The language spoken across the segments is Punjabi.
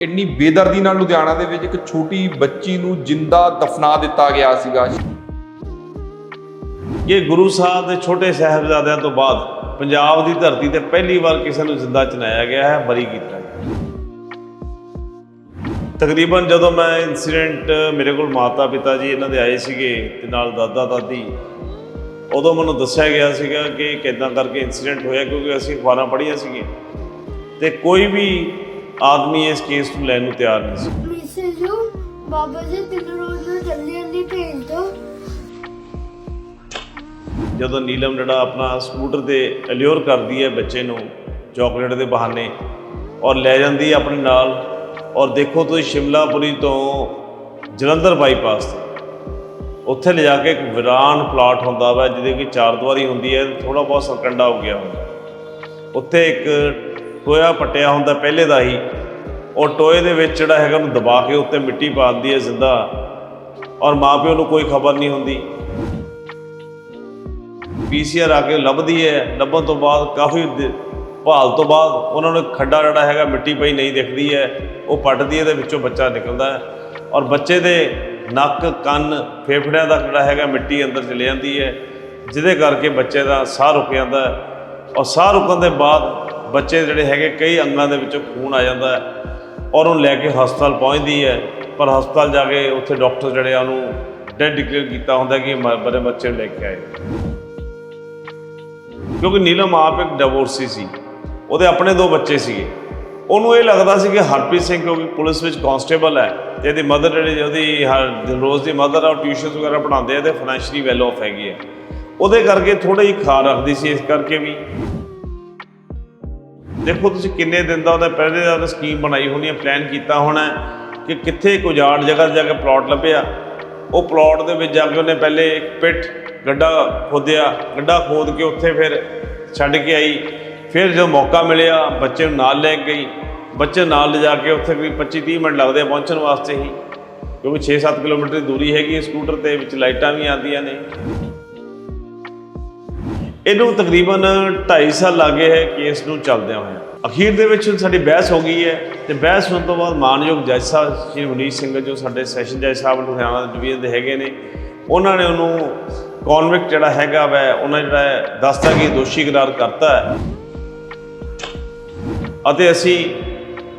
ਇੰਨੀ ਬੇਦਰਦੀ ਨਾਲ ਲੁਧਿਆਣਾ ਦੇ ਵਿੱਚ ਇੱਕ ਛੋਟੀ ਬੱਚੀ ਨੂੰ ਜਿੰਦਾ ਦਫਨਾ ਦਿੱਤਾ ਗਿਆ ਸੀਗਾ। ਇਹ ਗੁਰੂ ਸਾਹਿਬ ਦੇ ਛੋਟੇ ਸਾਹਿਬਜ਼ਾਦਿਆਂ ਤੋਂ ਬਾਅਦ ਪੰਜਾਬ ਦੀ ਧਰਤੀ ਤੇ ਪਹਿਲੀ ਵਾਰ ਕਿਸੇ ਨੂੰ ਜ਼ਿੰਦਾ ਚਨਾਇਆ ਗਿਆ ਹੈ ਬਰੀ ਕੀਤਾ ਗਿਆ ਤਕਰੀਬਨ ਜਦੋਂ ਮੈਂ ਇਨਸੀਡੈਂਟ ਮੇਰੇ ਕੋਲ ਮਾਤਾ ਪਿਤਾ ਜੀ ਇਹਨਾਂ ਦੇ ਆਏ ਸੀਗੇ ਤੇ ਨਾਲ ਦਾਦਾ ਦਾਦੀ, ਉਦੋਂ ਮੈਨੂੰ ਦੱਸਿਆ ਗਿਆ ਸੀਗਾ ਕਿ ਕਿੱਦਾਂ ਕਰਕੇ ਇਨਸੀਡੈਂਟ ਹੋਇਆ ਕਿਉਂਕਿ ਅਸੀਂ ਅਖਬਾਰਾਂ ਪੜ੍ਹੀਆਂ ਸੀਗੀਆਂ ਤੇ ਕੋਈ ਵੀ ਆਦਮੀ ਇਸ ਕੇਸ ਨੂੰ ਲੈਣ ਨੂੰ ਤਿਆਰ ਨਹੀਂ ਸੀ। ਮੈਸੇਜ ਬਾਬਾ ਜੀ ਤਿੰਨ ਰੋਜ਼ ਨੂੰ ਜਲਦੀ ਜਲਦੀ ਭੇਜ ਦਿਓ। ਜਦੋਂ ਨੀਲਮ ਜਿਹੜਾ ਆਪਣਾ ਸਕੂਟਰ ਤੇ ਅਲਿਓਰ ਕਰਦੀ ਹੈ ਬੱਚੇ ਨੂੰ ਚਾਕਲੇਟ ਦੇ ਬਹਾਨੇ ਔਰ ਲੈ ਜਾਂਦੀ ਹੈ ਆਪਣੇ ਨਾਲ ਔਰ ਦੇਖੋ ਤੁਸੀਂ ਸ਼ਿਮਲਾਪੁਰੀ ਤੋਂ ਜਲੰਧਰ ਬਾਈਪਾਸ ਤੇ। ਉੱਥੇ ਲਿਜਾ ਕੇ ਇੱਕ ਵਿਰਾਨ ਪਲਾਟ ਹੁੰਦਾ ਵਾ ਜਿਹਦੇ ਕਿ ਚਾਰ ਦੀਵਾਰੀ ਹੁੰਦੀ ਹੈ ਥੋੜਾ ਬਹੁਤ ਸਰਕੰਡਾ ਹੋ ਗਿਆ ਹੁੰਦਾ। ਉੱਥੇ ਇੱਕ ਟੋਇਆ ਪੱਟਿਆ ਹੁੰਦਾ ਪਹਿਲੇ ਦਾ ਹੀ। ਉਹ ਟੋਏ ਦੇ ਵਿੱਚ ਜਿਹੜਾ ਹੈਗਾ ਉਹਨੂੰ ਦਬਾ ਕੇ ਉੱਤੇ ਮਿੱਟੀ ਪਾ ਦਿੰਦੀ ਹੈ ਜ਼ਿੰਦਾ ਔਰ ਮਾਪਿਓ ਨੂੰ ਕੋਈ ਖਬਰ ਨਹੀਂ ਹੁੰਦੀ। ਪੀਸੀਆਰ ਆ ਕੇ ਲੱਭਦੀ ਹੈ। ਲੱਭਣ ਤੋਂ ਬਾਅਦ ਕਾਫੀ ਦੇ- ਭਾਲ ਤੋਂ ਬਾਅਦ ਉਹਨਾਂ ਨੂੰ ਖੱਡਾ ਜਿਹੜਾ ਹੈਗਾ ਮਿੱਟੀ ਪਈ ਨਹੀਂ ਦਿਖਦੀ ਹੈ। ਉਹ ਪੱਟਦੀ ਹੈ ਤੇ ਵਿੱਚੋਂ ਬੱਚਾ ਨਿਕਲਦਾ ਹੈ। ਔਰ ਬੱਚੇ ਦੇ ਨੱਕ, ਕੰਨ, ਫੇਫੜਿਆਂ ਦਾ ਜਿਹੜਾ ਹੈਗਾ ਮਿੱਟੀ ਅੰਦਰ ਚਲੇ ਜਾਂਦੀ ਹੈ। ਜਿਹਦੇ ਕਰਕੇ ਬੱਚੇ ਦਾ ਸਾਹ ਰੁਕ ਜਾਂਦਾ ਔਰ ਸਾਹ ਰੁਕਣ ਦੇ ਬਾਅਦ ਬੱਚੇ ਜਿਹੜੇ ਹੈਗੇ, ਕਈ ਅੰਗਾਂ ਦੇ ਵਿੱਚੋਂ ਖੂਨ ਆ ਜਾਂਦਾ ਹੈ ਔਰ ਉਹਨੂੰ ਲੈ ਕੇ ਹਸਪਤਾਲ ਪਹੁੰਚਦੀ ਹੈ। ਪਰ ਹਸਪਤਾਲ ਜਾ ਕੇ ਉੱਥੇ ਡਾਕਟਰ ਜਿਹੜੇ ਆ, ਉਹਨੂੰ ਡੈਡ ਡਿਕਲੇਅਰ ਕੀਤਾ ਹੁੰਦਾ ਕਿ ਮ- ਬੱਚੇ ਨੂੰ ਲੈ ਕੇ ਆਏ। ਕਿਉਂਕਿ ਨੀਲਮ ਆਪ ਇੱਕ ਡਿਵੋਰਸੀ ਸੀ। ਉਹਦੇ ਆਪਣੇ ਦੋ ਬੱਚੇ ਸੀਗੇ। ਉਹਨੂੰ ਇਹ ਲੱਗਦਾ ਸੀ ਕਿ ਹਰਪ੍ਰੀਤ ਸਿੰਘ ਕਿਉਂਕਿ ਪੁਲਿਸ ਵਿੱਚ ਕਾਂਸਟੇਬਲ ਹੈ ਤੇ ਇਹਦੀ ਮਦਰ ਜਿਹੜੀ, ਉਹਦੀ ਹਰ ਦਿਲਰੋਜ਼ ਦੀ ਮਦਰ ਆ, ਉਹ ਟਿਊਸ਼ਨਸ ਵਗੈਰਾ ਪੜ੍ਹਾਉਂਦੇ ਆ ਤੇ ਫਾਈਨੈਂਸ਼ੀਅਲੀ ਵੈਲ ਆਫ ਹੈਗੀ ਹੈ। ਉਹਦੇ ਕਰਕੇ ਥੋੜਾ ਜਿਹੀ ਖਾ ਰੱਖਦੀ ਸੀ, ਇਸ ਕਰਕੇ ਵੀ ਦੇਖੋ ਤੁਸੀਂ ਕਿੰਨੇ ਦਿਨ ਦਾ ਉਹਦਾ ਪਹਿਲੇ ਦਾ ਉਹਨੇ ਸਕੀਮ ਬਣਾਈ ਹੋਣੀ ਹੈ ਪਲਾਨ ਕੀਤਾ ਹੋਣਾ ਕਿ ਕਿੱਥੇ ਇੱਕ ਉਜਾੜ ਜਗ੍ਹਾ ਤੇ ਜਾ ਕੇ ਪਲਾਟ ਲੱਭਿਆ। ਉਹ ਪਲਾਟ ਦੇ ਵਿੱਚ ਜਾ ਕੇ ਉਹਨੇ ਪਹਿਲੇ ਇੱਕ ਪਿੱਟ ਗੱਡਾ ਖੋਦਿਆ, ਗੱਡਾ ਖੋਦ ਕੇ ਉੱਥੇ ਫਿਰ ਛੱਡ ਕੇ ਆਈ। ਫਿਰ ਜਦੋਂ ਮੌਕਾ ਮਿਲਿਆ, ਬੱਚੇ ਨੂੰ ਨਾਲ ਲੈ ਕੇ ਗਈ। ਬੱਚੇ ਨਾਲ ਲਿਜਾ ਕੇ ਉੱਥੇ ਕੋਈ 25 30 ਮਿੰਟ ਲੱਗਦੇ ਆ ਪਹੁੰਚਣ ਵਾਸਤੇ ਹੀ, ਕਿਉਂਕਿ 6-7 ਕਿਲੋਮੀਟਰ ਦੀ ਦੂਰੀ ਹੈਗੀ ਸਕੂਟਰ ਤੇ, ਵਿੱਚ ਲਾਈਟਾਂ ਵੀ ਆਉਂਦੀਆਂ ਨੇ। ਇਹਨੂੰ ਤਕਰੀਬਨ 2.5 ਸਾਲ ਲੱਗੇ ਹੈ ਕੇਸ ਨੂੰ ਚੱਲਦਿਆਂ ਹੋਇਆ। ਅਖੀਰ ਦੇ ਵਿੱਚ ਸਾਡੀ ਬਹਿਸ ਹੋ ਗਈ ਹੈ ਤੇ ਬਹਿਸ ਹੋਣ ਤੋਂ ਬਾਅਦ ਮਾਨਯੋਗ ਜੱਜ ਸਾਹਿਬ ਸ਼੍ਰੀ ਮਨੀਸ਼ ਸਿੰਘ ਜੋ ਸਾਡੇ ਸੈਸ਼ਨ ਜੱਜ ਸਾਹਿਬ ਲੁਧਿਆਣਾ ਡਿਵੀਜ਼ਨ ਦੇ ਹੈਗੇ ਨੇ, ਉਹਨਾਂ ਨੇ ਉਹਨੂੰ ਕਨਵਿਕਟ ਜਿਹੜਾ ਹੈਗਾ ਵੈ, ਉਹਨਾਂ ਜਿਹੜਾ ਹੈ ਦੱਸਤਾ ਕਿ ਦੋਸ਼ੀ ਕਰਾਰ ਕਰਤਾ ਹੈ। ਅਤੇ ਅਸੀਂ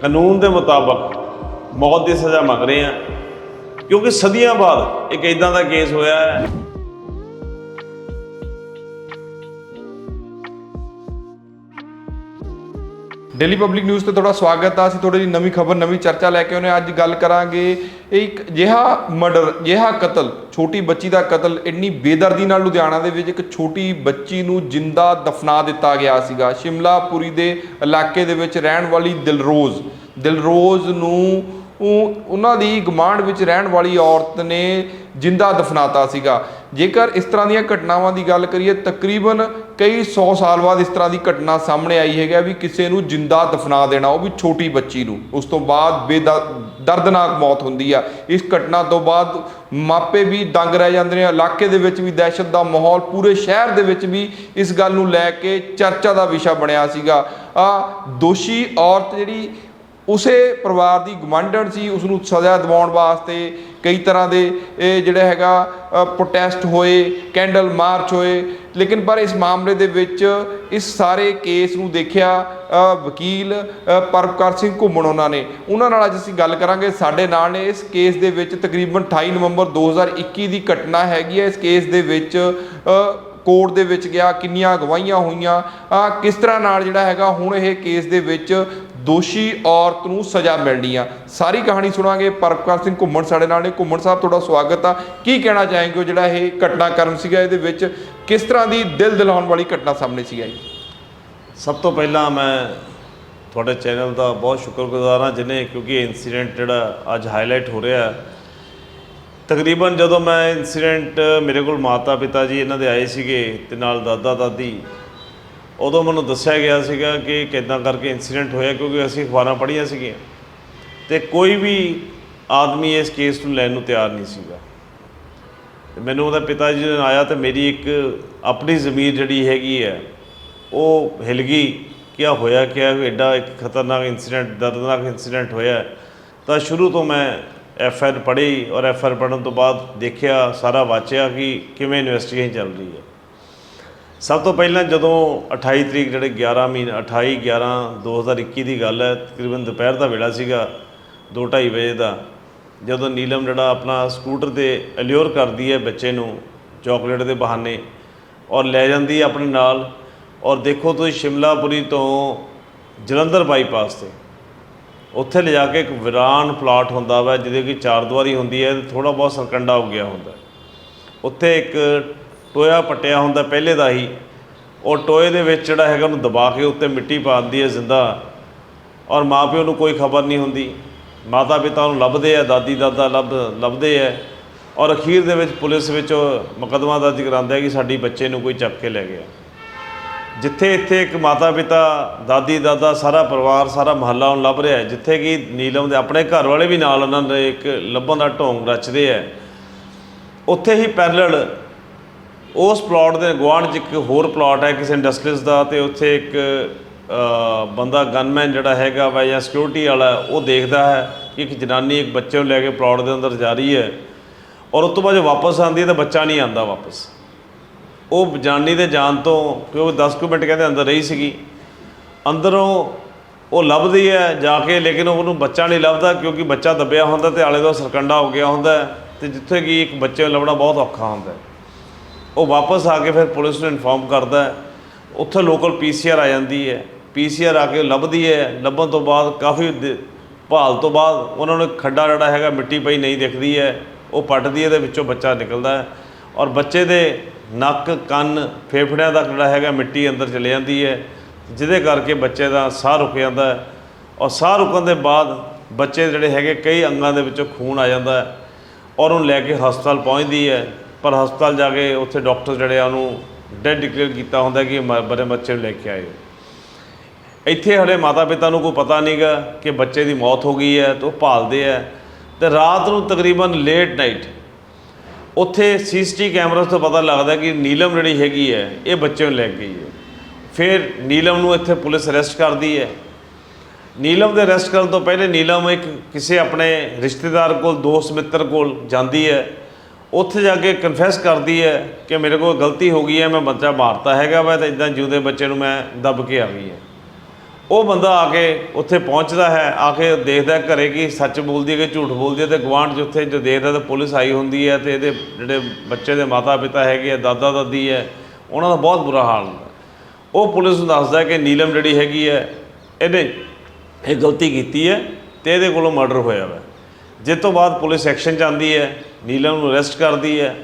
ਕਾਨੂੰਨ ਦੇ ਮੁਤਾਬਕ ਮੌਤ ਦੀ ਸਜ਼ਾ ਮੰਗ ਰਹੇ ਹਾਂ, ਕਿਉਂਕਿ ਸਦੀਆਂ ਬਾਅਦ ਇੱਕ ਇਦਾਂ ਦਾ ਕੇਸ ਹੋਇਆ ਹੈ ਡੇਲੀ ਪਬਲਿਕ ਨਿਊਜ਼ ਤੇ ਤੁਹਾਡਾ ਸਵਾਗਤ ਆ। ਅਸੀਂ ਤੁਹਾਡੇ ਲਈ ਨਵੀਂ ਖਬਰ, ਨਵੀਂ ਚਰਚਾ ਲੈ ਕੇ ਆਉਨੇ ਅੱਜ ਗੱਲ ਕਰਾਂਗੇ ਇਹ ਇੱਕ ਜਿਹਾ ਮਰਡਰ ਜਿਹਾ ਕਤਲ, ਛੋਟੀ ਬੱਚੀ ਦਾ ਕਤਲ। ਇੰਨੀ ਬੇਦਰਦੀ ਨਾਲ ਲੁਧਿਆਣਾ ਦੇ ਵਿੱਚ ਇੱਕ ਛੋਟੀ ਬੱਚੀ ਨੂੰ ਜਿੰਦਾ ਦਫਨਾ ਦਿੱਤਾ ਗਿਆ ਸੀਗਾ। ਸ਼ਿਮਲਾਪੁਰੀ ਦੇ ਇਲਾਕੇ ਦੇ ਵਿੱਚ ਰਹਿਣ ਵਾਲੀ ਦਿਲਰੋਜ਼ ਦਿਲਰੋਜ਼ ਨੂੰ ਉਹ ਉਹਨਾਂ ਦੀ ਗਮਾਂਡ ਵਿੱਚ ਰਹਿਣ ਵਾਲੀ ਔਰਤ ਨੇ ਜਿੰਦਾ ਦਫਨਾਤਾ ਸੀਗਾ। ਜੇਕਰ ਇਸ ਤਰ੍ਹਾਂ ਦੀਆਂ ਘਟਨਾਵਾਂ ਦੀ ਗੱਲ ਕਰੀਏ, ਤਕਰੀਬਨ ਕਈ 100 ਸਾਲ ਬਾਅਦ ਇਸ ਤਰ੍ਹਾਂ ਦੀ ਘਟਨਾ ਸਾਹਮਣੇ ਆਈ ਹੈਗਾ ਵੀ ਕਿਸੇ ਨੂੰ ਜਿੰਦਾ ਦਫਨਾ ਦੇਣਾ, ਉਹ ਵੀ ਛੋਟੀ ਬੱਚੀ ਨੂੰ। ਉਸ ਤੋਂ ਬਾਅਦ ਬੇਦਰਦਨਾਕ ਮੌਤ ਹੁੰਦੀ ਆ। ਇਸ ਘਟਨਾ ਤੋਂ ਬਾਅਦ ਮਾਪੇ ਵੀ ਦੰਗ ਰਹਿ ਜਾਂਦੇ ਨੇ। ਇਲਾਕੇ ਦੇ ਵਿੱਚ ਵੀ ਦਹਿਸ਼ਤ ਦਾ ਮਾਹੌਲ, ਪੂਰੇ ਸ਼ਹਿਰ ਦੇ ਵਿੱਚ ਵੀ ਇਸ ਗੱਲ ਨੂੰ ਲੈ ਕੇ ਚਰਚਾ ਦਾ ਵਿਸ਼ਾ ਬਣਿਆ ਸੀਗਾ। ਆ ਦੋਸ਼ੀ ਔਰਤ ਜਿਹੜੀ ਉਸੇ ਪਰਿਵਾਰ ਦੀ ਗਵਾਂਢਣ ਸੀ ਉਸ ਨੂੰ ਸਜ਼ਾ ਦਿਵਾਉਣ ਵਾਸਤੇ ਕਈ ਤਰ੍ਹਾਂ ਦੇ ਇਹ ਜਿਹੜਾ ਹੈਗਾ ਪ੍ਰੋਟੈਸਟ ਹੋਏ ਕੈਂਡਲ ਮਾਰਚ ਹੋਏ। ਲੇਕਿਨ ਪਰ ਇਸ ਮਾਮਲੇ ਦੇ ਵਿੱਚ ਇਸ ਸਾਰੇ ਕੇਸ ਨੂੰ ਦੇਖਿਆ ਵਕੀਲ ਅ, ਸਿੰਘ ਘੁੰਮਣ ਉਹਨਾਂ ਨੇ। ਉਹਨਾਂ ਨਾਲ ਅੱਜ ਅਸੀਂ ਗੱਲ ਕਰਾਂਗੇ। ਸਾਡੇ ਨਾਲ ਨੇ ਇਸ ਕੇਸ ਦੇ ਵਿੱਚ ਤਕਰੀਬਨ 28 ਨਵੰਬਰ 2021 ਦੀ ਘਟਨਾ ਹੈਗੀ ਹੈ। ਇਸ ਕੇਸ ਦੇ ਵਿੱਚ ਕੋਰਟ ਦੇ ਵਿੱਚ ਗਿਆ ਕਿੰਨੀਆਂ ਗਵਾਹੀਆਂ ਹੋਈਆਂ। ਕਿਸ ਤਰ੍ਹਾਂ ਨਾਲ ਜਿਹੜਾ ਹੈਗਾ ਹੁਣ ਇਹ ਕੇਸ ਦੇ ਵਿੱਚ ਦੋਸ਼ੀ ਔਰਤ ਨੂੰ ਸਜ਼ਾ ਮਿਲਣੀ ਆ। ਸਾਰੀ ਕਹਾਣੀ ਸੁਣਾਂਗੇ। ਪਰਪਕਾਰ ਸਿੰਘ ਘੁੰਮਣ ਸਾਡੇ ਨਾਲ ਨੇ। ਘੁੰਮਣ ਸਾਹਿਬ, ਤੁਹਾਡਾ ਸਵਾਗਤ ਆ। ਕੀ ਕਹਿਣਾ ਚਾहेंगे ਹੋ ਜਿਹੜਾ ਇਹ ਘਟਨਾਕ੍ਰਮ ਸੀਗਾ, ਇਹਦੇ ਵਿੱਚ ਕਿਸ ਤਰ੍ਹਾਂ ਦੀ ਦਿਲ ਦਿਲਾਉਣ ਵਾਲੀ ਘਟਨਾ ਸਾਹਮਣੇ ਸੀਗਾ? ਜੀ ਸਭ ਤੋਂ ਪਹਿਲਾਂ ਮੈਂ ਤੁਹਾਡੇ ਚੈਨਲ ਦਾ ਬਹੁਤ ਸ਼ੁਕਰਗੁਜ਼ਾਰ ਹਾਂ, ਜਿਨੇ ਕਿਉਂਕਿ ਇਹ ਇਨਸੀਡੈਂਟ ਜਿਹੜਾ ਅੱਜ ਹਾਈਲਾਈਟ ਹੋ ਰਿਹਾ ਤਕਰੀਬਨ ਜਦੋਂ ਮੈਂ ਇਨਸੀਡੈਂਟ ਮੇਰੇ ਕੋਲ ਮਾਤਾ ਪਿਤਾ ਜੀ ਇਹਨਾਂ ਦੇ ਆਏ ਸੀਗੇ ਤੇ ਨਾਲ ਦਾਦਾ ਦਾਦੀ ਉਦੋਂ ਮੈਨੂੰ ਦੱਸਿਆ ਗਿਆ ਸੀਗਾ ਕਿ ਕਿੱਦਾਂ ਕਰਕੇ ਇਨਸੀਡੈਂਟ ਹੋਇਆ, ਕਿਉਂਕਿ ਅਸੀਂ ਅਖਬਾਰਾਂ ਪੜ੍ਹੀਆਂ ਸੀਗੀਆਂ। ਤੇ ਕੋਈ ਵੀ ਆਦਮੀ ਇਸ ਕੇਸ ਨੂੰ ਲੈਣ ਨੂੰ ਤਿਆਰ ਨਹੀਂ ਸੀਗਾ। ਮੈਨੂੰ ਉਹਦਾ ਪਿਤਾ ਜੀ ਨੇ ਆਇਆ ਤੇ ਮੇਰੀ ਇੱਕ ਆਪਣੀ ਜ਼ਮੀਰ ਜਿਹੜੀ ਹੈਗੀ ਹੈ, ਉਹ ਹਿਲ ਗਈ ਕਿ ਆ ਹੋਇਆ ਕਿ ਐਡਾ ਇੱਕ ਖਤਰਨਾਕ ਇਨਸੀਡੈਂਟ ਦਰਦਨਾਕ ਇਨਸੀਡੈਂਟ ਹੋਇਆ। ਤਾਂ ਸ਼ੁਰੂ ਤੋਂ ਮੈਂ ਐਫ ਆਰ ਪੜ੍ਹੀ ਔਰ ਐਫ ਆਰ ਪੜ੍ਹਨ ਤੋਂ ਬਾਅਦ ਦੇਖਿਆ, ਸਾਰਾ ਵਾਚਿਆ ਕਿ ਕਿਵੇਂ ਇਨਵੈਸਟੀਗੇਸ਼ਨ ਚੱਲ ਰਹੀ ਹੈ। ਸਭ ਤੋਂ ਪਹਿਲਾਂ ਜਦੋਂ 28 ਤਰੀਕ ਜਿਹੜੇ 11 ਮਹੀਨੇ 28 11 2021 ਦੀ ਗੱਲ ਹੈ, ਤਕਰੀਬਨ ਦੁਪਹਿਰ ਦਾ ਵੇਲਾ ਸੀਗਾ 2:30 ਵਜੇ ਦਾ, ਜਦੋਂ ਨੀਲਮ ਜਿਹੜਾ ਆਪਣਾ ਸਕੂਟਰ ਤੇ ਅਲਿਓਰ ਕਰਦੀ ਹੈ ਬੱਚੇ ਨੂੰ ਚਾਕਲੇਟ ਦੇ ਬਹਾਨੇ ਔਰ ਲੈ ਜਾਂਦੀ ਹੈ ਆਪਣੇ ਨਾਲ ਔਰ ਦੇਖੋ ਤੁਸੀਂ ਸ਼ਿਮਲਾਪੁਰੀ ਤੋਂ ਜਲੰਧਰ ਬਾਈਪਾਸ ਤੇ, ਉੱਥੇ ਲਿਜਾ ਕੇ ਇੱਕ ਵਿਰਾਨ ਪਲਾਟ ਹੁੰਦਾ ਵਾ ਜਿਹਦੇ ਕਿ ਚਾਰ ਦੀਵਾਰੀ ਹੁੰਦੀ ਹੈ ਥੋੜਾ ਬਹੁਤ ਸਰਕੰਡਾ ਹੋ ਗਿਆ ਹੁੰਦਾ। ਉੱਥੇ ਇੱਕ ਟੋਇਆ ਪੱਟਿਆ ਹੁੰਦਾ ਪਹਿਲੇ ਦਾ ਹੀ। ਉਹ ਟੋਏ ਦੇ ਵਿੱਚ ਜਿਹੜਾ ਹੈਗਾ ਉਹਨੂੰ ਦਬਾ ਕੇ ਉੱਤੇ ਮਿੱਟੀ ਪਾ ਦਿੰਦੀ ਹੈ ਜ਼ਿੰਦਾ। ਔਰ ਮਾਪਿਓ ਨੂੰ ਕੋਈ ਖਬਰ ਨਹੀਂ ਹੁੰਦੀ। ਮਾਤਾ ਪਿਤਾ ਨੂੰ ਲੱਭਦੇ ਆ, ਦਾਦੀ ਦਾਦਾ ਲੱਭ, ਲੱਭਦੇ ਆ। ਔਰ ਅਖੀਰ ਦੇ ਵਿੱਚ ਪੁਲਿਸ ਵਿੱਚ ਮੁਕੱਦਮਾ ਦਰਜ ਕਰਾਉਂਦਾ ਹੈ ਕਿ ਸਾਡੀ ਬੱਚੇ ਨੂੰ ਕੋਈ ਚੱਕ ਕੇ ਲੈ ਗਿਆ। ਜਿੱਥੇ ਇੱਥੇ ਇੱਕ ਮਾਤਾ ਪਿਤਾ, ਦਾਦੀ ਦਾਦਾ, ਸਾਰਾ ਪਰਿਵਾਰ, ਸਾਰਾ ਮਹੱਲਾ ਉਹਨੂੰ ਲੱਭ ਰਿਹਾ ਹੈ। ਜਿੱਥੇ ਕਿ ਨੀਲਮ ਦੇ ਆਪਣੇ ਘਰ ਵਾਲੇ ਵੀ ਨਾਲ ਉਹਨਾਂ ਦੇ ਇੱਕ ਲੱਭਣ ਦਾ ਢੋਂਗ ਰਚਦੇ ਆ। ਉੱਥੇ ਹੀ ਪੈਰਲਲ ਉਸ ਪਲਾਟ ਦੇ ਗੁਆਂਢ 'ਚ ਇੱਕ ਹੋਰ ਪਲਾਟ ਹੈ, ਕਿਸੇ ਇੰਡਸਟਰੀਜ਼ ਦਾ, ਤੇ ਉੱਥੇ ਇੱਕ ਬੰਦਾ ਗਨਮੈਨ ਜਿਹੜਾ ਹੈਗਾ ਵਾ ਜਾਂ ਸਿਕਿਉਰਿਟੀ ਵਾਲਾ, ਉਹ ਦੇਖਦਾ ਹੈ ਕਿ ਇੱਕ ਜਨਾਨੀ ਇੱਕ ਬੱਚੇ ਨੂੰ ਲੈ ਕੇ ਪਲਾਟ ਦੇ ਅੰਦਰ ਜਾ ਰਹੀ ਹੈ ਔਰ ਉਸ ਤੋਂ ਬਾਅਦ ਜੇ ਵਾਪਸ ਆਉਂਦੀ ਹੈ, ਤਾਂ ਬੱਚਾ ਨਹੀਂ ਆਂਦਾ ਵਾਪਸ। ਉਹ ਜਨਾਨੀ ਦੇ ਜਾਣ ਤੋਂ ਕਿਉਂਕਿ 10 ਕੁ ਮਿੰਟ ਕਹਿੰਦੇ ਅੰਦਰ ਰਹੀ ਸੀਗੀ। ਅੰਦਰੋਂ ਉਹ ਲੱਭਦੀ ਹੈ ਜਾ ਕੇ, ਲੇਕਿਨ ਉਹਨੂੰ ਬੱਚਾ ਨਹੀਂ ਲੱਭਦਾ ਕਿਉਂਕਿ ਬੱਚਾ ਦੱਬਿਆ ਹੁੰਦਾ ਤੇ ਆਲੇ ਦੁਆਲੇ ਸਰਕੰਡਾ ਹੋ ਗਿਆ ਹੁੰਦਾ ਹੈ ਤੇ ਜਿੱਥੇ ਕਿ ਇੱਕ ਬੱਚੇ ਨੂੰ ਲੱਭਣਾ ਬਹੁਤ ਔਖਾ ਹੁੰਦਾ ਉਹ ਵਾਪਸ ਆ ਕੇ ਫਿਰ ਪੁਲਿਸ ਨੂੰ ਇਨਫੋਰਮ ਕਰਦਾ ਹੈ। ਉੱਥੇ ਲੋਕਲ ਪੀਸੀਆਰ ਆ ਜਾਂਦੀ ਹੈ। ਪੀਸੀਆਰ ਆ ਕੇ ਲੱਭਦੀ ਹੈ। ਲੱਭਣ ਤੋਂ ਬਾਅਦ ਕਾਫੀ ਦੇ- ਭਾਲ ਤੋਂ ਬਾਅਦ ਉਹਨਾਂ ਨੂੰ ਖੱਡਾ ਜਿਹੜਾ ਹੈਗਾ, ਮਿੱਟੀ ਪਈ ਨਹੀਂ ਦਿਖਦੀ ਹੈ। ਉਹ ਪੱਟਦੀ ਹੈ ਤੇ ਵਿੱਚੋਂ ਬੱਚਾ ਨਿਕਲਦਾ ਹੈ। ਔਰ ਬੱਚੇ ਦੇ ਨੱਕ, ਕੰਨ, ਫੇਫੜਿਆਂ ਤੱਕ ਜਿਹੜਾ ਹੈਗਾ ਮਿੱਟੀ ਅੰਦਰ ਚਲੇ ਜਾਂਦੀ ਹੈ। ਜਿਹਦੇ ਕਰਕੇ ਬੱਚੇ ਦਾ ਸਾਹ ਰੁਕ ਜਾਂਦਾ ਹੈ। ਔਰ ਸਾਹ ਰੁਕਣ ਦੇ ਬਾਅਦ ਬੱਚੇ ਜਿਹੜੇ ਹੈਗੇ, ਕਈ ਅੰਗਾਂ ਦੇ ਵਿੱਚੋਂ ਖੂਨ ਆ ਜਾਂਦਾ ਹੈ। ਔਰ ਉਹਨੂੰ ਲੈ ਕੇ ਹਸਪਤਾਲ ਪਹੁੰਚਦੀ ਹੈ। ਪਰ ਹਸਪਤਾਲ ਜਾ ਕੇ ਉੱਥੇ ਡਾਕਟਰ ਜਿਹੜੇ ਆ ਉਹਨੂੰ ਡੈਡ ਡਿਕਲੇਅਰ ਕੀਤਾ ਹੁੰਦਾ ਕਿ ਮ- ਬੜੇ ਬੱਚੇ ਨੂੰ ਲੈ ਕੇ ਆਏ ਹੋ। ਇੱਥੇ ਹਲੇ ਮਾਤਾ ਪਿਤਾ ਨੂੰ ਕੋਈ ਪਤਾ ਨਹੀਂਗਾ ਕਿ ਬੱਚੇ ਦੀ ਮੌਤ ਹੋ ਗਈ ਹੈ ਤੇ ਉਹ ਭਾਲਦੇ ਆ। ਤੇ ਰਾਤ ਨੂੰ ਤਕਰੀਬਨ ਲੇਟ ਨਾਈਟ ਉੱਥੇ ਸੀਸੀਟੀ ਕੈਮਰਾ ਤੋਂ ਪਤਾ ਲੱਗਦਾ ਕਿ ਨੀਲਮ ਜਿਹੜੀ ਹੈਗੀ ਹੈ, ਇਹ ਬੱਚੇ ਨੂੰ ਲੈ ਕੇ ਗਈ ਹੈ। ਫਿਰ ਨੀਲਮ ਨੂੰ ਇੱਥੇ ਪੁਲਿਸ ਅਰੈਸਟ ਕਰਦੀ ਹੈ। ਨੀਲਮ ਦੇ ਅਰੈਸਟ ਕਰਨ ਤੋਂ ਪਹਿਲੇ ਨੀਲਮ ਇੱਕ ਕਿਸੇ ਆਪਣੇ ਰਿਸ਼ਤੇਦਾਰ ਕੋਲ, ਦੋਸਤ ਮਿੱਤਰ ਕੋਲ ਜਾਂਦੀ ਹੈ। ਉੱਥੇ ਜਾ ਕੇ ਕਨਫੈਸ ਕਰਦੀ ਹੈ ਕਿ ਮੇਰੇ ਕੋਲ ਗਲਤੀ ਹੋ ਗਈ ਹੈ, ਮੈਂ ਬੱਚਾ ਮਾਰਤਾ ਹੈਗਾ ਵਾ ਤੇ ਇਦਾਂ ਜਿਉਂਦੇ ਬੱਚੇ ਨੂੰ ਮੈਂ ਦੱਬ ਕੇ ਆ ਗਈ ਹੈ। ਉਹ ਬੰਦਾ ਆ ਕੇ ਉੱਥੇ ਪਹੁੰਚਦਾ ਹੈ, ਆ ਕੇ ਦੇਖਦਾ ਹੈ ਘਰੇ ਕਿ ਸੱਚ ਬੋਲਦੀ ਹੈ ਕਿ ਝੂਠ ਬੋਲਦੀ ਹੈ ਤੇ ਗਵਾਂਢ ਜਿੱਥੇ ਜੋ ਦੇਖਦਾ ਤਾਂ ਪੁਲਿਸ ਆਈ ਹੁੰਦੀ ਹੈ ਤੇ ਇਹਦੇ ਜਿਹੜੇ ਬੱਚੇ ਦੇ ਮਾਤਾ ਪਿਤਾ ਹੈਗੇ ਆ ਦਾਦਾ ਦਾਦੀ ਹੈ, ਉਹਨਾਂ ਦਾ ਬਹੁਤ ਬੁਰਾ ਹਾਲ ਹੁੰਦਾ। ਉਹ ਪੁਲਿਸ ਨੂੰ ਦੱਸਦਾ ਕਿ ਨੀਲਮ ਜਿਹੜੀ ਹੈਗੀ ਹੈ, ਇਹਨੇ ਇਹ ਗਲਤੀ ਕੀਤੀ ਹੈ ਤੇ ਇਹਦੇ ਕੋਲੋਂ ਮਰਡਰ ਹੋਇਆ ਵਾ। ਜਿਸ ਤੋਂ ਬਾਅਦ ਪੁਲਿਸ ਐਕਸ਼ਨ 'ਚ ਜਾਂਦੀ ਹੈ ਨੀਲਮ ਨੂੰ ਅਰੈਸਟ ਕਰਦੀ ਹੈ।